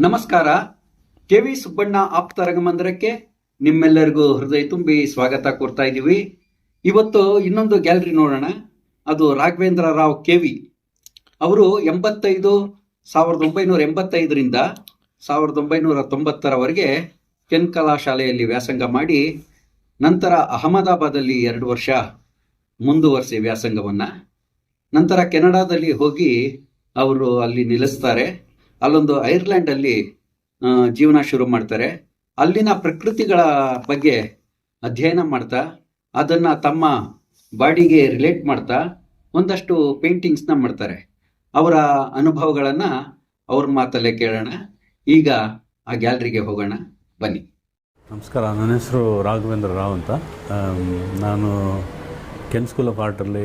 ನಮಸ್ಕಾರ. K V Subbanna ಆಪ್ತ ರಂಗಮಂದಿರಕ್ಕೆ ನಿಮ್ಮೆಲ್ಲರಿಗೂ ಹೃದಯ ತುಂಬಿ ಸ್ವಾಗತ ಕೋರ್ತಾ ಇದ್ದೀವಿ. ಇವತ್ತು ಇನ್ನೊಂದು ಗ್ಯಾಲರಿ ನೋಡೋಣ. ಅದು ರಾಘವೇಂದ್ರ ರಾವ್ ಕೆ ವಿ. ಅವರು ಎಂಬತ್ತೈದು ಸಾವಿರದ ಒಂಬೈನೂರ ಎಂಬತ್ತೈದರಿಂದ ಸಾವಿರದ ಒಂಬೈನೂರ ತೊಂಬತ್ತರವರೆಗೆ ಕೆನ್ ಕಲಾ ಶಾಲೆಯಲ್ಲಿ ವ್ಯಾಸಂಗ ಮಾಡಿ, ನಂತರ ಅಹಮದಾಬಾದಲ್ಲಿ ಎರಡು ವರ್ಷ ಮುಂದುವರೆಸಿ ವ್ಯಾಸಂಗವನ್ನು. ನಂತರ ಕೆನಡಾದಲ್ಲಿ ಹೋಗಿ ಅವರು ಅಲ್ಲಿ ನಿಲ್ಲಿಸ್ತಾರೆ. ಅಲ್ಲೊಂದು ಐರ್ಲೆಂಡಲ್ಲಿ ಜೀವನ ಶುರು ಮಾಡ್ತಾರೆ. ಅಲ್ಲಿನ ಪ್ರಕೃತಿಗಳ ಬಗ್ಗೆ ಅಧ್ಯಯನ ಮಾಡ್ತಾ, ಅದನ್ನ ತಮ್ಮ ಬಾಡಿಗೆ ರಿಲೇಟ್ ಮಾಡ್ತಾ ಒಂದಷ್ಟು ಪೇಂಟಿಂಗ್ಸ್ನ ಮಾಡ್ತಾರೆ. ಅವರ ಅನುಭವಗಳನ್ನ ಅವ್ರ ಮಾತಲ್ಲೇ ಕೇಳೋಣ. ಈಗ ಆ ಗ್ಯಾಲರಿಗೆ ಹೋಗೋಣ. ಬನ್ನಿ. ನಮಸ್ಕಾರ, ನನ್ನ ಹೆಸರು ರಾಘವೇಂದ್ರ ರಾವ್ ಅಂತ. ನಾನು ಕೆನ್ ಸ್ಕೂಲ್ ಆಫ್ ಆರ್ಟಲ್ಲಿ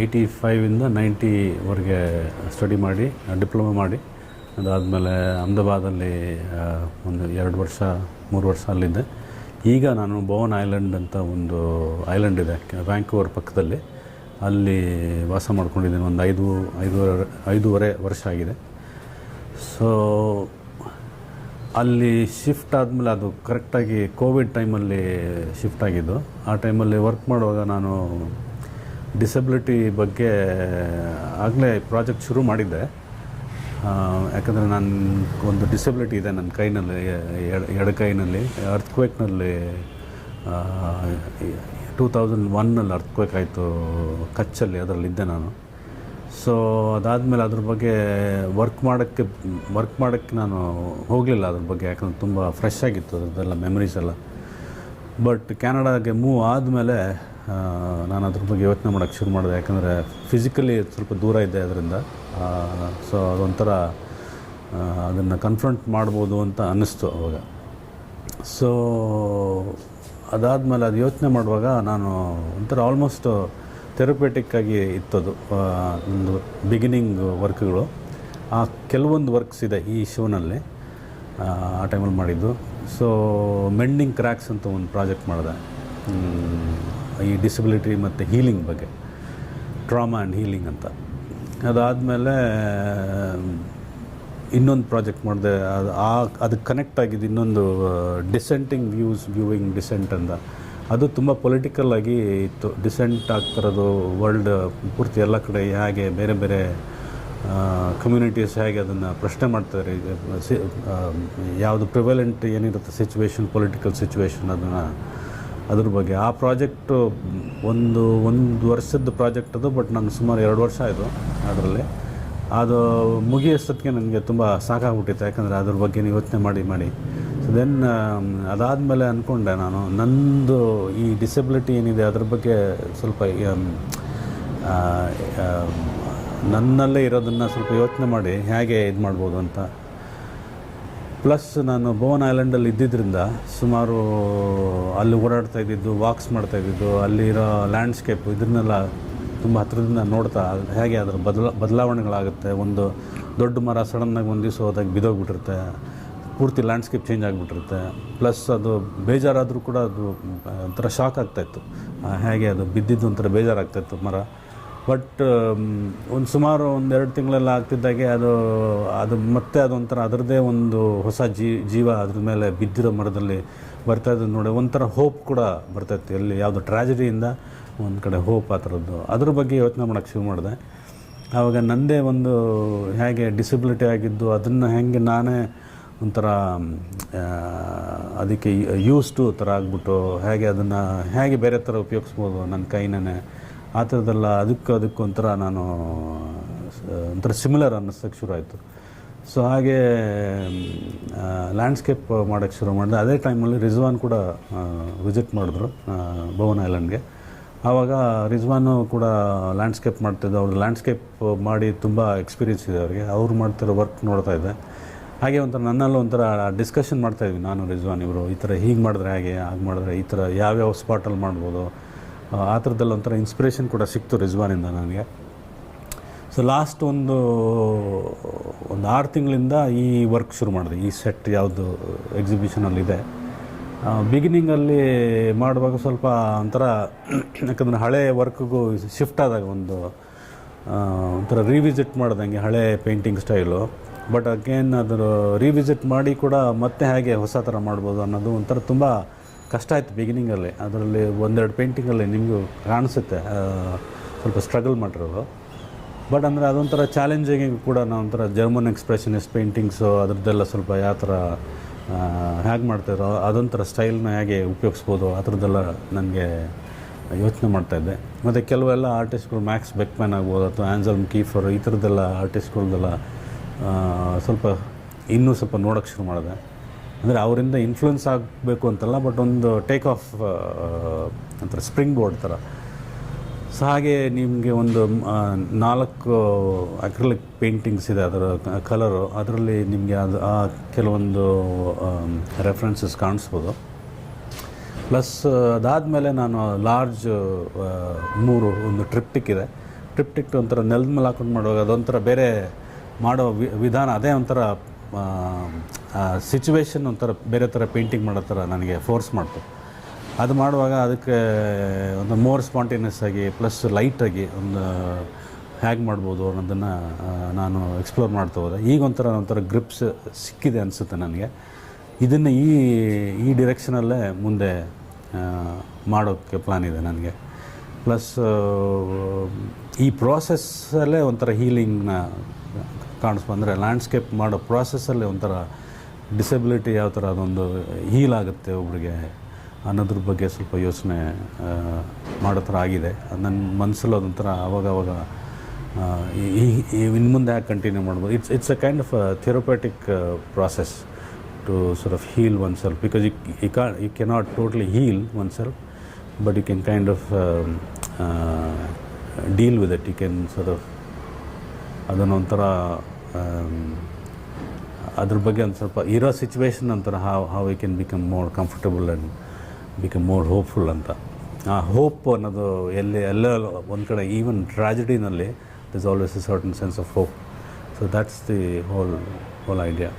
ಏಯ್ಟಿ ಫೈವಿಂದ ನೈಂಟಿವರೆಗೆ ಸ್ಟಡಿ ಮಾಡಿ, ಡಿಪ್ಲೊಮಾ ಮಾಡಿ. ಅದಾದಮೇಲೆ ಅಹಮದಾಬಾದಲ್ಲಿ ಒಂದು ಎರಡು ವರ್ಷ, ಮೂರು ವರ್ಷ ಅಲ್ಲಿದ್ದೆ. ಈಗ ನಾನು ಬೋವನ್ ಐಲ್ಯಾಂಡ್ ಅಂತ ಒಂದು ಐಲ್ಯಾಂಡ್ ಇದೆ, ವ್ಯಾಂಕೂವರ್ ಪಕ್ಕದಲ್ಲಿ. ಅಲ್ಲಿ ವಾಸ ಮಾಡ್ಕೊಂಡಿದ್ದೀನಿ, ಒಂದು ಐದು, ಐದೂವರೆ ಐದೂವರೆ ವರ್ಷ ಆಗಿದೆ. ಸೊ ಅಲ್ಲಿ ಶಿಫ್ಟ್ ಆದಮೇಲೆ ಅದು ಕರೆಕ್ಟಾಗಿ ಕೋವಿಡ್ ಟೈಮಲ್ಲಿ ಶಿಫ್ಟ್ ಆಗಿದ್ದು. ಆ ಟೈಮಲ್ಲಿ ವರ್ಕ್ ಮಾಡುವಾಗ ನಾನು ಡಿಸಬಿಲಿಟಿ ಬಗ್ಗೆ ಆಗಲೇ ಪ್ರಾಜೆಕ್ಟ್ ಶುರು ಮಾಡಿದ್ದೆ. ಯಾಕಂದರೆ ನನ್ನ ಒಂದು ಡಿಸಬಿಲಿಟಿ ಇದೆ ನನ್ನ ಕೈನಲ್ಲಿ ಎಡ- ಕೈನಲ್ಲಿ ಅರ್ತ್ಕ್ವೇಕ್ನಲ್ಲಿ ಟೂ ತೌಸಂಡ್ ಒನ್ನಲ್ಲಿ ಅರ್ತ್ಕ್ವೇಕ್ ಆಯಿತು, ಕಚ್ಚಲ್ಲಿ ಅದರಲ್ಲಿದ್ದೆ ನಾನು. ಸೊ ಅದಾದಮೇಲೆ ಅದ್ರ ಬಗ್ಗೆ ವರ್ಕ್ ಮಾಡೋಕ್ಕೆ ವರ್ಕ್ ಮಾಡೋಕ್ಕೆ ನಾನು ಹೋಗಲಿಲ್ಲ ಅದ್ರ ಬಗ್ಗೆ, ಯಾಕಂದ್ರೆ ತುಂಬ ಫ್ರೆಶ್ ಆಗಿತ್ತು ಅದರದ್ದೆಲ್ಲ ಮೆಮರೀಸ್ ಎಲ್ಲ. ಬಟ್ ಕ್ಯಾನಡಾಗೆ ಮೂವ್ ಆದಮೇಲೆ ನಾನು ಅದ್ರ ಬಗ್ಗೆ ಯೋಚನೆ ಮಾಡೋಕ್ಕೆ ಶುರು ಮಾಡಿದೆ. ಯಾಕಂದರೆ ಫಿಸಿಕಲಿ ಸ್ವಲ್ಪ ದೂರ ಇದೆ ಅದರಿಂದ. ಸೊ ಅದೊಂಥರ ಅದನ್ನು ಕನ್ಫ್ರಂಟ್ ಮಾಡ್ಬೋದು ಅಂತ ಅನ್ನಿಸ್ತು ಅವಾಗ. ಸೊ ಅದಾದಮೇಲೆ ಅದು ಯೋಚನೆ ಮಾಡುವಾಗ ನಾನು ಒಂಥರ ಆಲ್ಮೋಸ್ಟ್ ಥೆರಪೇಟಿಕ್ ಆಗಿ ಇತ್ತದು ಒಂದು ಬಿಗಿನಿಂಗ್ ವರ್ಕ್ಗಳು ಆ ಕೆಲವೊಂದು ವರ್ಕ್ಸ್ ಇದೆ ಈ ಶೋನಲ್ಲಿ, ಆ ಟೈಮಲ್ಲಿ ಮಾಡಿದ್ದು. ಸೊ ಮೆಂಡಿಂಗ್ ಕ್ರ್ಯಾಕ್ಸ್ ಅಂತ ಒಂದು ಪ್ರಾಜೆಕ್ಟ್ ಮಾಡಿದೆ. ಈ ಡಿಸಬಿಲಿಟಿ ಮತ್ತು ಹೀಲಿಂಗ್ ಬಗ್ಗೆ. ಟ್ರಾಮಾ ಆ್ಯಂಡ್ ಹೀಲಿಂಗ್ ಅಂತ. ಅದಾದಮೇಲೆ, ಇನ್ನೊಂದು ಪ್ರಾಜೆಕ್ಟ್ ಮಾಡಿದೆ, ಅದು ಆ ಅದಕ್ಕೆ ಕನೆಕ್ಟ್ ಆಗಿದ್ದು ಇನ್ನೊಂದು ಡಿಸೆಂಟಿಂಗ್ ವ್ಯೂಸ್ ವ್ಯೂವಿಂಗ್ ಡಿಸೆಂಟ್ ಅಂತ. ಅದು ತುಂಬ ಪೊಲಿಟಿಕಲ್ ಆಗಿ ಇತ್ತು. ಡಿಸೆಂಟ್ ಆಗ್ತಿರೋದು ವರ್ಲ್ಡ್ ಪೂರ್ತಿ ಎಲ್ಲ ಕಡೆ ಹೇಗೆ ಬೇರೆ ಬೇರೆ ಕಮ್ಯುನಿಟೀಸ್ ಹೇಗೆ ಅದನ್ನು ಪ್ರಶ್ನೆ ಮಾಡ್ತಾರೆ. ಯಾವುದು ಪ್ರಿವೆಲೆಂಟ್ ಏನಿರುತ್ತೆ ಸಿಚುವೇಶನ್ ಪೊಲಿಟಿಕಲ್ ಸಿಚುವೇಶನ್ ಅದನ್ನು. ಅದ್ರ ಬಗ್ಗೆ. ಆ ಪ್ರಾಜೆಕ್ಟು ಒಂದು ಒಂದು ವರ್ಷದ ಪ್ರಾಜೆಕ್ಟ್ ಅದು ಬಟ್ ನಾನು ಸುಮಾರು ಎರಡು ವರ್ಷ ಆಯಿತು ಅದರಲ್ಲಿ. ಅದು ಮುಗಿಯೋಷ್ಟೊತ್ತಿಗೆ ನನಗೆ ತುಂಬ ಸಾಕಾಗ್ಬಿಟ್ಟಿತ್ತು ಯಾಕಂದರೆ ಅದ್ರ ಬಗ್ಗೆ ಯೋಚನೆ ಮಾಡಿ ಮಾಡಿ. ಸೊ ದೆನ್ ಅದಾದಮೇಲೆ ಅಂದ್ಕೊಂಡೆ ನಾನು ನಂದು ಈ ಡಿಸೆಬಿಲಿಟಿ ಏನಿದೆ ಅದ್ರ ಬಗ್ಗೆ ಸ್ವಲ್ಪ ಆ, ನನ್ನಲ್ಲೇ ಇರೋದನ್ನು ಸ್ವಲ್ಪ ಯೋಚನೆ ಮಾಡಿ ಹೇಗೆ ಇದು ಮಾಡ್ಬೋದು ಅಂತ. ಪ್ಲಸ್ ನಾನು ಭುವನ್ ಐಲ್ಯಾಂಡಲ್ಲಿ ಇದ್ದಿದ್ದರಿಂದ ಸುಮಾರು ಅಲ್ಲಿ ಓಡಾಡ್ತಾ ಇದ್ದಿದ್ದು ವಾಕ್ಸ್ ಮಾಡ್ತಾ ಇದ್ದಿದ್ದು ಅಲ್ಲಿರೋ ಲ್ಯಾಂಡ್ಸ್ಕೇಪ್ ಇದನ್ನೆಲ್ಲ ತುಂಬ ಹತ್ತಿರದಿಂದ ನೋಡ್ತಾ, ಹೇಗೆ ಅದರ ಬದಲ, ಬದಲಾವಣೆಗಳಾಗುತ್ತೆ, ಒಂದು ದೊಡ್ಡ ಮರ ಸಡನ್ನಾಗಿ ಒಂದು ದಿವಸ ಹೋದಾಗ ಬಿದ್ದೋಗ್ಬಿಟ್ಟಿರುತ್ತೆ ಪೂರ್ತಿ ಲ್ಯಾಂಡ್ಸ್ಕೇಪ್ ಚೇಂಜ್ ಆಗಿಬಿಟ್ಟಿರುತ್ತೆ. ಪ್ಲಸ್ ಅದು ಬೇಜಾರಾದರೂ ಕೂಡ ಅದು ಒಂಥರ ಶಾಕ್ ಆಗ್ತಾಯಿತ್ತು ಹೇಗೆ ಅದು ಬಿದ್ದಿದ್ದು ಒಂಥರ ಬೇಜಾರಾಗ್ತಾಯಿತ್ತು ಮರ. ಬಟ್ ಒಂದು ಸುಮಾರು ಒಂದು ಎರಡು ತಿಂಗಳೆಲ್ಲ ಆಗ್ತಿದ್ದಾಗೆ ಅದು ಅದು ಮತ್ತೆ ಅದೊಂಥರ ಅದರದ್ದೇ ಒಂದು ಹೊಸ ಜೀವ ಅದ್ರ ಮೇಲೆ ಬಿದ್ದಿರೋ ಮರದಲ್ಲಿ ಬರ್ತಾ ಇದ್ದು ನೋಡಿ, ಒಂಥರ ಹೋಪ್ ಕೂಡ ಬರ್ತೈತಿ ಎಲ್ಲಿ ಯಾವುದು ಟ್ರಾಜಡಿಯಿಂದ ಒಂದು ಕಡೆ ಹೋಪ್ ಆ ಥರದ್ದು. ಅದ್ರ ಬಗ್ಗೆ ಯೋಚನೆ ಮಾಡೋಕ್ಕೆ ಶುರು ಮಾಡಿದೆ. ಆವಾಗ ನನ್ನದೇ ಒಂದು ಹೇಗೆ ಡಿಸಬಿಲಿಟಿ ಆಗಿದ್ದು, ಅದನ್ನು ಹೇಗೆ ನಾನೇ ಒಂಥರ ಅದಕ್ಕೆ ಯೂಸ್ ಟು ಥರ ಆಗ್ಬಿಟ್ಟು, ಹೇಗೆ ಅದನ್ನು, ಹೇಗೆ ಬೇರೆ ಥರ ಉಪಯೋಗಿಸ್ಬೋದು ನನ್ನ ಕೈನೇ ಆ ಥರದ್ದೆಲ್ಲ ಅದಕ್ಕೆ ಅದಕ್ಕೂ ಒಂಥರ ನಾನು ಒಂಥರ ಸಿಮಿಲರ್ ಅನ್ನಿಸೋಕ್ಕೆ ಶುರು ಆಯಿತು ಸೊ ಹಾಗೆ ಲ್ಯಾಂಡ್ಸ್ಕೇಪ್ ಮಾಡೋಕ್ಕೆ ಶುರು ಮಾಡಿದೆ. ಅದೇ ಟೈಮಲ್ಲಿ ರಿಜ್ವಾನ್ ಕೂಡ ವಿಸಿಟ್ ಮಾಡಿದ್ರು ಭವನ್ ಐಲ್ಯಾಂಡ್ಗೆ ಆವಾಗ ರಿಜ್ವಾನು ಕೂಡ ಲ್ಯಾಂಡ್ಸ್ಕೇಪ್ ಮಾಡ್ತಿದ್ದೆ. ಅವ್ರದ್ದು ಲ್ಯಾಂಡ್ಸ್ಕೇಪ್ ಮಾಡಿ ತುಂಬ ಎಕ್ಸ್ಪೀರಿಯನ್ಸ್ ಇದೆ ಅವರಿಗೆ. ಅವ್ರು ಮಾಡ್ತಿರೋ ವರ್ಕ್ ನೋಡ್ತಾ ಇದ್ದೆ. ಹಾಗೆ ಒಂಥರ ನನ್ನಲ್ಲೂ ಒಂಥರ ಡಿಸ್ಕಷನ್ ಮಾಡ್ತಾಯಿದ್ವಿ ನಾನು ರಿಜ್ವಾನ್ ಇವರು. ಈ ಥರ ಹೀಗೆ ಮಾಡಿದ್ರೆ ಹಾಗೆ ಹಾಗೆ ಮಾಡಿದ್ರೆ ಈ ಥರ, ಯಾವ್ಯಾವ ಸ್ಪಾಟಲ್ಲಿ ಮಾಡ್ಬೋದು? ಆ, ಥರದಲ್ಲಿ ಒಂಥರ ಇನ್ಸ್ಪಿರೇಷನ್ ಕೂಡ ಸಿಕ್ತು ರಿಜ್ವಾನಿಂದ ನನಗೆ. ಸೊ ಲಾಸ್ಟ್ ಒಂದು ಒಂದು ಆರು ತಿಂಗಳಿಂದ ಈ ವರ್ಕ್ ಶುರು ಮಾಡಿದೆ. ಈ ಸೆಟ್ ಯಾವುದು ಎಕ್ಸಿಬಿಷನಲ್ಲಿದೆ ಬಿಗಿನಿಂಗಲ್ಲಿ ಮಾಡುವಾಗ ಸ್ವಲ್ಪ ಒಂಥರ ಯಾಕಂದರೆ ಹಳೆ ವರ್ಕ್ಗೂ ಶಿಫ್ಟ್ ಆದಾಗ ಒಂದು ಒಂಥರ ರಿವಿಸಿಟ್ ಮಾಡ್ದಂಗೆ ಹಳೆ ಪೇಂಟಿಂಗ್ ಸ್ಟೈಲು ಬಟ್ ಅಗೇನ್ ಅದರ ರಿವಿಸಿಟ್ ಮಾಡಿ ಕೂಡ ಮತ್ತೆ ಹೇಗೆ ಹೊಸ ಥರ ಮಾಡ್ಬೋದು ಅನ್ನೋದು ಒಂಥರ ತುಂಬ ಕಷ್ಟ ಆಯಿತು ಬಿಗಿನಿಂಗಲ್ಲಿ ಅದರಲ್ಲಿ ಒಂದೆರಡು ಪೇಂಟಿಂಗಲ್ಲಿ ನಿಮಗೂ ಕಾಣಿಸುತ್ತೆ. ಸ್ವಲ್ಪ ಸ್ಟ್ರಗಲ್ ಮಾಡಿರೋದು ಬಟ್ ಅಂದರೆ ಅದೊಂಥರ ಚಾಲೆಂಜಿಂಗ್ ಕೂಡ ನಾವು ಒಂಥರ ಜರ್ಮನ್ ಎಕ್ಸ್ಪ್ರೆಷನಿಸ್ಟ್ ಪೇಂಟಿಂಗ್ಸು ಅದರದ್ದೆಲ್ಲ ಸ್ವಲ್ಪ ಯಾವ ಥರ ಹೇಗೆ ಮಾಡ್ತಾಯಿರೋ, ಅದೊಂಥರ ಸ್ಟೈಲ್ನ ಹೇಗೆ ಉಪಯೋಗಿಸ್ಬೋದು ಆ ಥರದ್ದೆಲ್ಲ ನನಗೆ ಯೋಚನೆ ಮಾಡ್ತಾಯಿದ್ದೆ ಮತ್ತು ಕೆಲವೆಲ್ಲ ಆರ್ಟಿಸ್ಟ್ಗಳು ಮ್ಯಾಕ್ಸ್ ಬೆಕ್ಮ್ಯಾನ್ ಆಗ್ಬೋದು, ಅಥವಾ ಆ್ಯನ್ಸಲ್ಮ್ ಕೀಫರ್ ಈ ಥರದ್ದೆಲ್ಲ ಆರ್ಟಿಸ್ಟ್ಗಳ್ದೆಲ್ಲ ಸ್ವಲ್ಪ ಇನ್ನೂ ಸ್ವಲ್ಪ ನೋಡೋಕ್ಕೆ ಶುರು ಮಾಡಿದೆ. ಅಂದರೆ ಅವರಿಂದ ಇನ್ಫ್ಲುಯೆನ್ಸ್ ಆಗಬೇಕು ಅಂತಲ್ಲ ಬಟ್ ಒಂದು ಟೇಕ್ ಆಫ್ ಅಂತಾರೆ ಸ್ಪ್ರಿಂಗ್ ಬೋರ್ಡ್ ಥರ ಸೊ ಹಾಗೆ ನಿಮಗೆ ಒಂದು ನಾಲ್ಕು ಅಕ್ರಲಿಕ್ ಪೇಂಟಿಂಗ್ಸ್ ಇದೆ ಅದರ ಕಲರು ಅದರಲ್ಲಿ ನಿಮಗೆ ಅದು, ಆ ಕೆಲವೊಂದು ರೆಫರೆನ್ಸಸ್ ಕಾಣಿಸ್ಬೋದು. ಪ್ಲಸ್ ಅದಾದಮೇಲೆ ನಾನು ಲಾರ್ಜ್ ಮೂರು, ಒಂದು ಟ್ರಿಪ್ಟಿಕ್ ಇದೆ. ಟ್ರಿಪ್ಟಿಕ್ ಒಂಥರ ನೆಲದ ಮೇಲೆ ಹಾಕೊಂಡು ಮಾಡುವಾಗ ಅದೊಂಥರ ಬೇರೆ ಮಾಡೋ ವಿಧಾನ, ಅದೇ ಒಂಥರ ಸಿಚುವೇಶನ್ ಒಂಥರ ಬೇರೆ ಥರ ಪೇಂಟಿಂಗ್ ಮಾಡೋ ಥರ ನನಗೆ ಫೋರ್ಸ್ ಮಾಡ್ತು. ಅದು ಮಾಡುವಾಗ ಅದಕ್ಕೆ ಒಂದು ಮೋರ್ ಸ್ಪಾಂಟೇನಿಯಸ್ ಆಗಿ ಪ್ಲಸ್ ಲೈಟಾಗಿ ಒಂದು ಹ್ಯಾಗ್ ಮಾಡ್ಬೋದು ಅನ್ನೋದನ್ನು ನಾನು ಎಕ್ಸ್ಪ್ಲೋರ್ ಮಾಡ್ತಾ ಹೋದೆ. ಈಗ ಒಂಥರ ಒಂಥರ ಗ್ರಿಪ್ಸ್ ಸಿಕ್ಕಿದೆ ಅನಿಸುತ್ತೆ ನನಗೆ. ಇದನ್ನು ಈ ಈ ಡಿರೆಕ್ಷನಲ್ಲೇ ಮುಂದೆ ಮಾಡೋಕ್ಕೆ ಪ್ಲ್ಯಾನ್ ಇದೆ ನನಗೆ. ಪ್ಲಸ್ ಈ ಪ್ರಾಸೆಸ್ಸಲ್ಲೇ ಒಂಥರ ಹೀಲಿಂಗ್ನ ಕಾಣಿಸ್ಬಂದರೆ ಲ್ಯಾಂಡ್ಸ್ಕೇಪ್ ಮಾಡೋ ಪ್ರಾಸೆಸ್ಸಲ್ಲೇ ಒಂಥರ ಡಿಸಬಿಲಿಟಿ ಯಾವ ಥರ ಅದೊಂದು ಹೀಲ್ ಆಗುತ್ತೆ ಒಬ್ರಿಗೆ ಅನ್ನೋದ್ರ ಬಗ್ಗೆ ಸ್ವಲ್ಪ ಯೋಚನೆ ಮಾಡೋ ಥರ ಆಗಿದೆ. ನನ್ನ ಮನಸ್ಸಲ್ಲಿ ಅದೊಂಥರ ಅವಾಗ ಅವಾಗ ಆ, ಈ- ಇನ್ನು ಮುಂದೆ ಯಾಕೆ ಕಂಟಿನ್ಯೂ ಮಾಡ್ಬೋದು? It's it's a kind of therapeutic process to sort of heal oneself because you you can you cannot totally heal oneself but you can kind of deal with it you can sort of ಅದನ್ನೊಂಥರ um, ಅದ್ರ ಬಗ್ಗೆ ಒಂದು ಸ್ವಲ್ಪ ಇರೋ situation ಅಂತಾರೆ how how I can become more comfortable and become more hopeful ಅಂತ. ಆ hope ಅನ್ನೋದು ಎಲ್ಲಿ ಎಲ್ಲ ಒಂದು ಕಡೆ even ಟ್ರಾಜಿಡಿನಲ್ಲಿ is always a certain sense of hope so that's the whole whole idea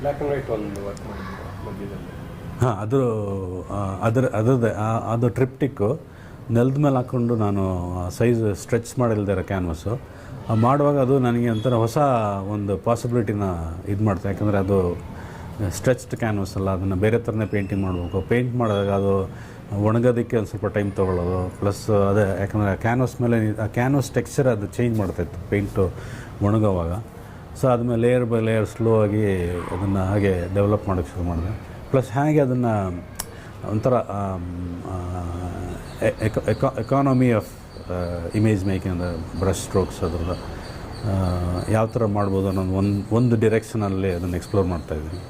black and white ಒಂದು ವರ್ಕ್ ಮಾಡಿದ್ರು ಮಧ್ಯದಲ್ಲಿ. ಹಾಂ ಅದು ಅದರ ಅದರದ್ದೇ ಅದು ಟ್ರಿಪ್ಟಿಕ್ಕು ನೆಲದ ಮೇಲೆ ಹಾಕ್ಕೊಂಡು ನಾನು ಸೈಜ್ ಸ್ಟ್ರೆಚ್ ಮಾಡಿಲ್ದಿರೋ ಕ್ಯಾನ್ವಸ್ಸು ಮಾಡುವಾಗ ಅದು ನನಗೆ ಒಂಥರ ಹೊಸ ಒಂದು ಪಾಸಿಬಿಲಿಟಿನ ಇದು ಮಾಡ್ತೆ ಯಾಕಂದರೆ ಅದು ಸ್ಟ್ರೆಚ್ಡ್ ಕ್ಯಾನ್ವಸ್ ಅಲ್ಲ, ಅದನ್ನು ಬೇರೆ ಥರನೇ ಪೇಂಟಿಂಗ್ ಮಾಡಬೇಕು. ಪೇಂಟ್ ಮಾಡಿದಾಗ ಅದು ಒಣಗೋದಕ್ಕೆ ಒಂದು ಸ್ವಲ್ಪ ಟೈಮ್ ತೊಗೊಳ್ಳೋದು. ಪ್ಲಸ್ ಅದೇ, ಯಾಕಂದರೆ ಕ್ಯಾನ್ವಸ್ ಮೇಲೆ ಆ ಕ್ಯಾನ್ವಸ್ ಟೆಕ್ಸ್ಚರ್ ಅದು ಚೇಂಜ್ ಮಾಡ್ತಾಯಿತ್ತು ಪೇಂಟು ಒಣಗೋವಾಗ. ಸೊ ಆದಮೇಲೆ ಲೇಯರ್ ಬೈ ಲೇಯರ್ ಸ್ಲೋ ಆಗಿ ಅದನ್ನು ಹಾಗೆ ಡೆವಲಪ್ ಮಾಡೋಕ್ಕೆ ಶುರು ಮಾಡಿದೆ. ಪ್ಲಸ್ ಹೇಗೆ ಅದನ್ನು ಒಂಥರ ಎಕಾನಮಿ ಆಫ್ ಇಮೇಜ್ ಮೇಕಿಂಗ್ ಅಂದರೆ ಬ್ರಷ್ ಸ್ಟ್ರೋಕ್ಸ್ ಅದ್ರದ್ದು. ಯಾವ ಥರ ಮಾಡ್ಬೋದು ಅನ್ನೋದು ಒಂದು ಒಂದು ಡಿರೆಕ್ಷನಲ್ಲಿ ಅದನ್ನು ಎಕ್ಸ್ಪ್ಲೋರ್ ಮಾಡ್ತಾಯಿದ್ದೀನಿ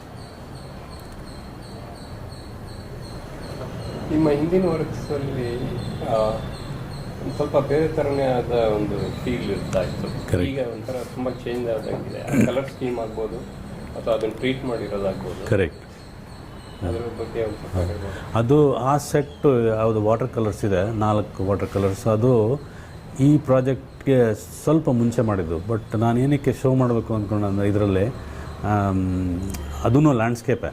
ನಿಮ್ಮ ಹಿಂದಿನ ವರ್ಕ್ಸಲ್ಲಿ ಒಂದು ಸ್ವಲ್ಪ ಬೇರೆ ಥರನೇ ಆದ ಒಂದು ಫೀಲ್ ಇರ್ತಾ ಇತ್ತು. ಈಗ ಒಂಥರ ತುಂಬ ಚೇಂಜ್ ಆದಂಗಿದೆ. ಕಲರ್ ಸ್ಕೀಮ್ ಆಗ್ಬೋದು ಅಥವಾ ಅದನ್ನು ಟ್ರೀಟ್ ಮಾಡಿರೋದಾಗ್ಬೋದು. ಕರೆಕ್ಟ್ ಅದ್ರ ಬಗ್ಗೆ ಒಂದು ಸ್ವಲ್ಪ ಹೇಳ್ಬೋದು ಅದು ಆ ಸೆಟ್ಟು ಯಾವುದು ವಾಟರ್ ಕಲರ್ಸ್ ಇದೆ, ನಾಲ್ಕು ವಾಟರ್ ಕಲರ್ಸ್ ಅದು ಈ ಪ್ರಾಜೆಕ್ಟ್ಗೆ ಸ್ವಲ್ಪ ಮುಂಚೆ ಮಾಡಿದ್ದು. ಬಟ್ ನಾನು ಏನಕ್ಕೆ ಶೋ ಮಾಡಬೇಕು ಅಂದ್ಕೊಂಡು ಅಂದರೆ ಇದರಲ್ಲಿ ಅದೂ ಲ್ಯಾಂಡ್ಸ್ಕೇಪೇ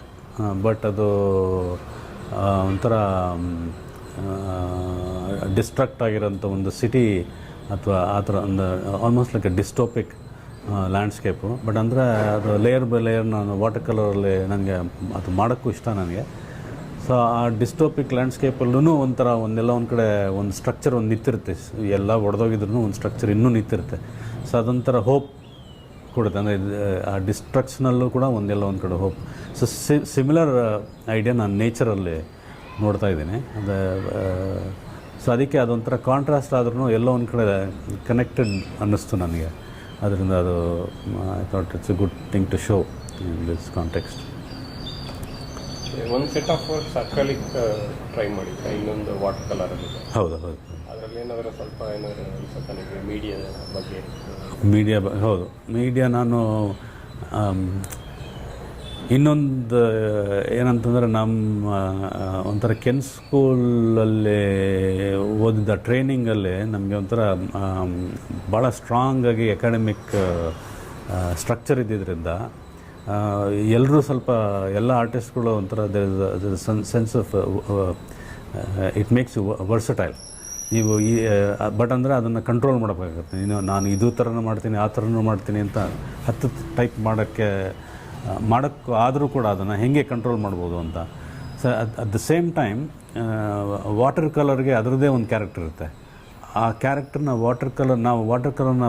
ಬಟ್ ಅದು ಒಂಥರ ಡಿಸ್ಟ್ರಾಕ್ಟ್ ಆಗಿರೋಂಥ ಒಂದು ಸಿಟಿ ಅಥವಾ ಆ ಥರ ಒಂದು almost like dystopic landscape but ಅಂದರೆ ಅದು ಲೇಯರ್ ಬೈ ಲೇಯರ್ ನಾನು ವಾಟರ್ ಕಲರಲ್ಲಿ ನನಗೆ ಅದು ಮಾಡೋಕ್ಕೂ ಇಷ್ಟ ನನಗೆ. ಸೊ ಆ ಡಿಸ್ಟೋಪಿಕ್ ಲ್ಯಾಂಡ್ಸ್ಕೇಪಲ್ಲೂ ಒಂಥರ ಒಂದೆಲ್ಲ ಒಂದು ಕಡೆ ಒಂದು ಸ್ಟ್ರಕ್ಚರ್ ಒಂದು ನಿಂತಿರುತ್ತೆ. ಎಲ್ಲ ಒಡೆದೋಗಿದ್ರು ಒಂದು ಸ್ಟ್ರಕ್ಚರ್ ಇನ್ನೂ ನಿಂತಿರುತ್ತೆ. ಸೊ ಅದೊಂಥರ ಹೋಪ್ ಕೊಡುತ್ತೆ. ಅಂದರೆ ಆ ಡಿಸ್ಟ್ರಕ್ಷನಲ್ಲೂ ಕೂಡ ಒಂದೆಲ್ಲ ಒಂದು ಕಡೆ ಹೋಪ್ ಸೊ ಸಿಮಿಲರ್ ಐಡಿಯಾ ನಾನು ನೇಚರಲ್ಲಿ ನೋಡ್ತಾ ಇದ್ದೀನಿ. ಅದು ಸೊ, ಅದಕ್ಕೆ ಅದೊಂಥರ ಕಾಂಟ್ರಾಸ್ಟ್ ಆದ್ರೂ ಎಲ್ಲೋ ಒಂದು ಕಡೆ ಕನೆಕ್ಟೆಡ್ ಅನ್ನಿಸ್ತು ನನಗೆ. ಅದರಿಂದ ಅದು I thought it's a good thing to show in this context ಒಂದು set of works acrylic try ಮಾಡಿದ್ರೆ ಇನ್ನೊಂದು ವಾಟರ್ ಕಲರ್ ಹೌದು ಹೌದು. ಅದರಲ್ಲಿ ಏನಾದರೂ ಸ್ವಲ್ಪ ಏನಾದರೂ ಸ್ವಲ್ಪ ನನಗೆ ಮೀಡಿಯಾದ ಬಗ್ಗೆ. ಮೀಡಿಯಾ ಹೌದು. ಮೀಡಿಯಾ ನಾನು ಇನ್ನೊಂದು, ಏನಂತಂದರೆ ನಮ್ಮ ಒಂಥರ ಕೆನ್ ಸ್ಕೂಲಲ್ಲಿ ಓದಿದ್ದ ಟ್ರೈನಿಂಗಲ್ಲಿ ನಮಗೆ ಒಂಥರ ಭಾಳ ಸ್ಟ್ರಾಂಗಾಗಿ ಎಕಾಡೆಮಿಕ್ ಸ್ಟ್ರಕ್ಚರ್ ಇದ್ದಿದ್ದರಿಂದ ಎಲ್ಲರೂ ಸ್ವಲ್ಪ ಎಲ್ಲ ಆರ್ಟಿಸ್ಟ್ಗಳು ಒಂಥರ sense of it makes you versatile ನೀವು ಈ ಬಟ್ ಅಂದರೆ ಅದನ್ನು ಕಂಟ್ರೋಲ್ ಮಾಡಬೇಕಾಗುತ್ತೆ. ಇನ್ನು ನಾನು ಇದು ಥರನೂ ಮಾಡ್ತೀನಿ, ಆ ಥರನೂ ಮಾಡ್ತೀನಿ ಅಂತ ಹತ್ತು ಟೈಪ್ ಮಾಡೋಕ್ಕೆ ಮಾಡೋಕ್ಕೆ ಆದರೂ ಕೂಡ ಅದನ್ನು ಹೇಗೆ ಕಂಟ್ರೋಲ್ ಮಾಡ್ಬೋದು ಅಂತ. So at the same time water ಕಲರ್ಗೆ ಅದರದ್ದೇ ಒಂದು ಕ್ಯಾರೆಕ್ಟರ್ ಇರುತ್ತೆ. ಆ ಕ್ಯಾರೆಕ್ಟರ್ನ ವಾಟರ್ ಕಲರ್ ನಾವು ವಾಟರ್ ಕಲರ್ನ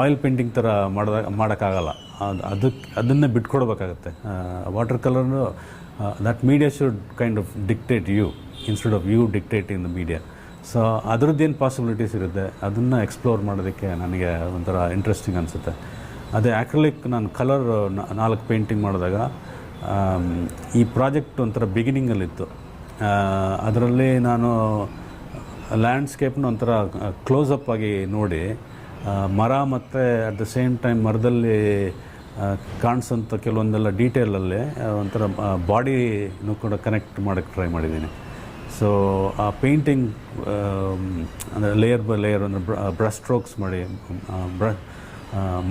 ಆಯಿಲ್ ಪೇಂಟಿಂಗ್ ಥರ ಮಾಡಿದಾಗ ಮಾಡೋಕ್ಕಾಗಲ್ಲ. ಅದು ಅದಕ್ಕೆ ಅದನ್ನೇ ಬಿಟ್ಕೊಡ್ಬೇಕಾಗತ್ತೆ. Water colour that media should kind of dictate you instead of you dictate in the media so ಅದರದ್ದೇನು possibilities ಇರುತ್ತೆ? ಅದನ್ನು ಎಕ್ಸ್ಪ್ಲೋರ್ ಮಾಡೋದಕ್ಕೆ ನನಗೆ ಒಂಥರ ಇಂಟ್ರೆಸ್ಟಿಂಗ್ ಅನಿಸುತ್ತೆ. ಅದೇ ಆ್ಯಕ್ರಲಿಕ್ ನಾನು ಕಲರ್ ನಾಲ್ಕು ಪೇಂಟಿಂಗ್ ಮಾಡಿದಾಗ ಈ ಪ್ರಾಜೆಕ್ಟ್ ಒಂಥರ ಬಿಗಿನಿಂಗಲ್ಲಿತ್ತು ಅದರಲ್ಲಿ ನಾನು ಲ್ಯಾಂಡ್ಸ್ಕೇಪ್ನ ಒಂಥರ ಕ್ಲೋಸಪ್ ಆಗಿ ನೋಡಿ ಮರ ಮತ್ತು ಅಟ್ ದ ಸೇಮ್ ಟೈಮ್ ಮರದಲ್ಲಿ ಕಾಣಿಸೋಂಥ ಕೆಲವೊಂದೆಲ್ಲ ಡೀಟೇಲಲ್ಲಿ ಒಂಥರ ಬಾಡಿನೂ ಕೂಡ ಕನೆಕ್ಟ್ ಮಾಡೋಕ್ಕೆ ಟ್ರೈ ಮಾಡಿದ್ದೀನಿ. ಸೊ ಆ ಪೇಂಟಿಂಗ್ ಅಂದರೆ ಲೇಯರ್ ಬೈ ಲೇಯರ್ ಅಂದರೆ ಬ್ರಷ್ ಸ್ಟ್ರೋಕ್ಸ್ ಮಾಡಿ ಬ್ರ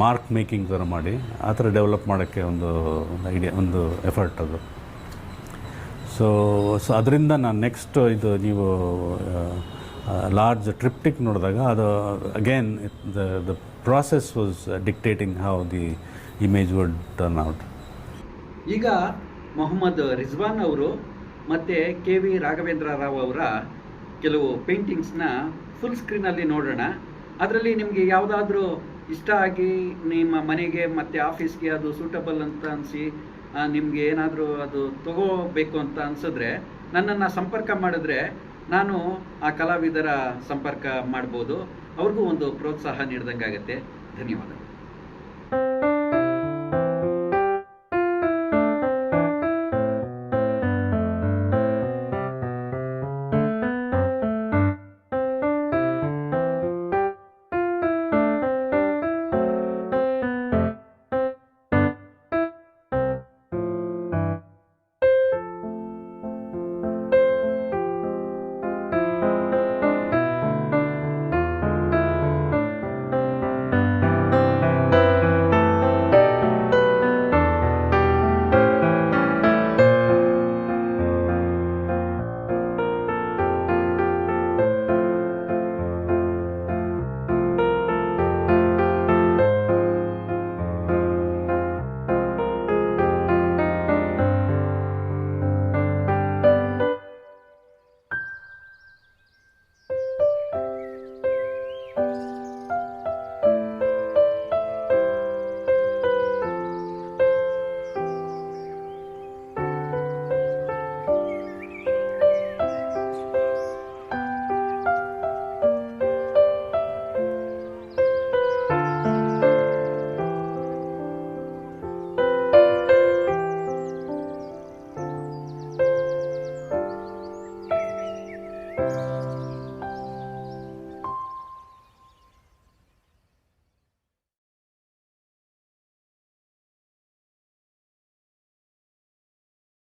ಮಾರ್ಕ್ ಮೇಕಿಂಗ್ ಥರ ಮಾಡಿ, ಆ ಥರ ಡೆವಲಪ್ ಮಾಡೋಕ್ಕೆ ಒಂದು ಐಡಿಯಾ ಒಂದು ಎಫರ್ಟ್ ಅದು. ಸೊ ಸೊ ಅದರಿಂದ ನಾನು ನೆಕ್ಸ್ಟ್ ಇದು ನೀವು ಲಾರ್ಜ್ ಟ್ರಿಪ್ಟಿಕ್ ನೋಡಿದಾಗ ಅದು again the the process was dictating how the image would turn out ಈಗ ಮೊಹಮ್ಮದ್ ರಿಜ್ವಾನ್ ಅವರು ಮತ್ತು ಕೆ ವಿ ರಾಘವೇಂದ್ರ ರಾವ್ ಅವರ ಕೆಲವು ಪೇಂಟಿಂಗ್ಸ್ನ ಫುಲ್ ಸ್ಕ್ರೀನಲ್ಲಿ ನೋಡೋಣ. ಅದರಲ್ಲಿ ನಿಮಗೆ ಯಾವುದಾದ್ರೂ ಇಷ್ಟ ಆಗಿ ನಿಮ್ಮ ಮನೆಗೆ ಮತ್ತು ಆಫೀಸ್ಗೆ ಅದು ಸೂಟಬಲ್ ಅಂತ ಅನಿಸಿ ನಿಮಗೆ ಏನಾದರೂ ಅದು ತಗೋಬೇಕು ಅಂತ ಅನ್ಸಿದ್ರೆ ನನ್ನನ್ನು ಸಂಪರ್ಕ ಮಾಡಿದ್ರೆ ನಾನು ಆ ಕಲಾವಿದರ ಸಂಪರ್ಕ ಮಾಡ್ಬೋದು. ಅವ್ರಿಗೂ ಒಂದು ಪ್ರೋತ್ಸಾಹ ನೀಡಿದಂಗಾಗತ್ತೆ. ಧನ್ಯವಾದ